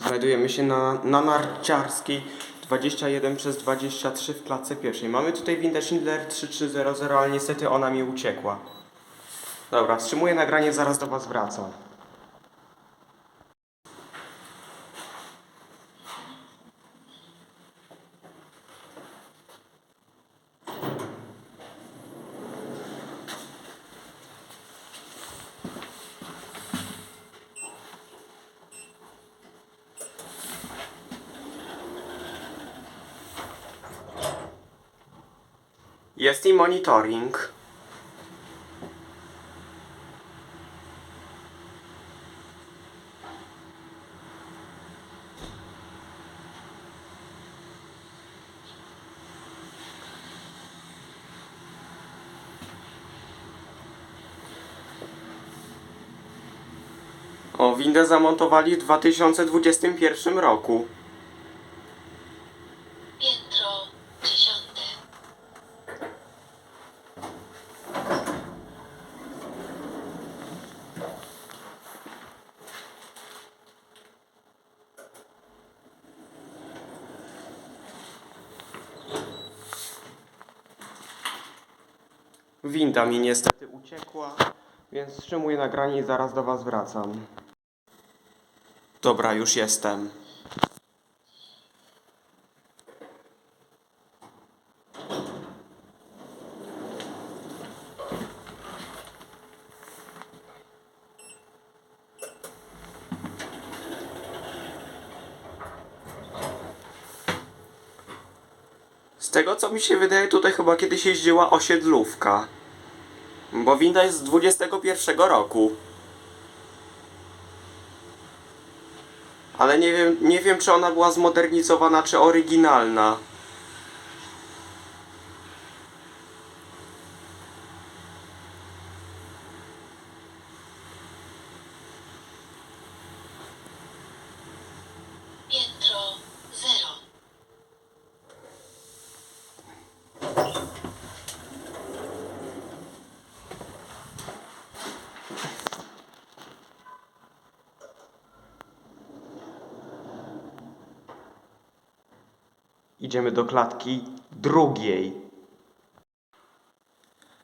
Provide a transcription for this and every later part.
Znajdujemy się na, na narciarskiej 21 przez 23 w klatce pierwszej. Mamy tutaj windę Schindler 3300, ale niestety ona mi uciekła. Dobra, wstrzymuję nagranie, zaraz do Was wracam. Jest i monitoring. O, windę zamontowali w 2021 roku. Winda mi niestety uciekła, więc wstrzymuję nagranie i zaraz do Was wracam. Dobra, już jestem. Tego co mi się wydaje, tutaj chyba kiedyś jeździła osiedlówka. Bo winda jest z 21 roku. Ale nie wiem, nie wiem czy ona była zmodernizowana, czy oryginalna. Idziemy do klatki drugiej.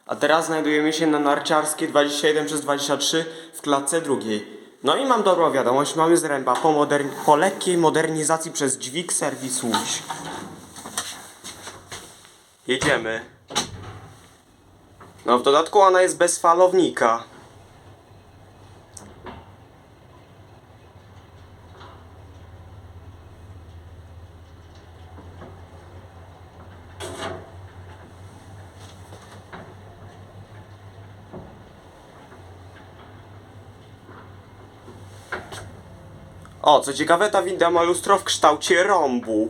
A teraz znajdujemy się na narciarskie 21 przez 23 w klatce drugiej. No i mam dobrą wiadomość, mamy zręba po, po lekkiej modernizacji przez dźwig serwis Łódź. Jedziemy. No w dodatku ona jest bez falownika. O, co ciekawe, ta winda ma lustro w kształcie rąbu.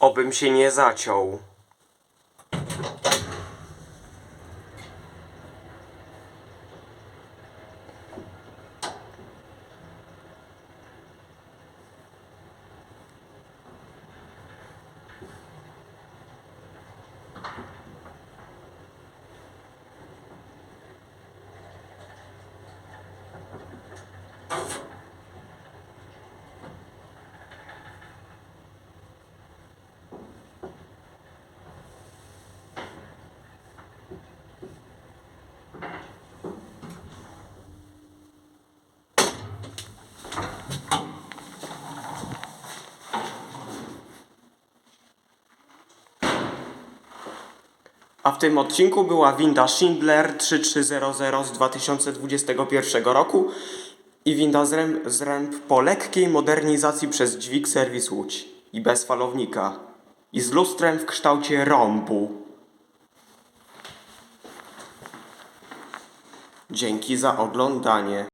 Obym się nie zaciął. A w tym odcinku była winda Schindler 3300 z 2021 roku i winda zręb, zręb po lekkiej modernizacji przez dźwig serwis Łódź i bez falownika i z lustrem w kształcie rąbu. Dzięki za oglądanie.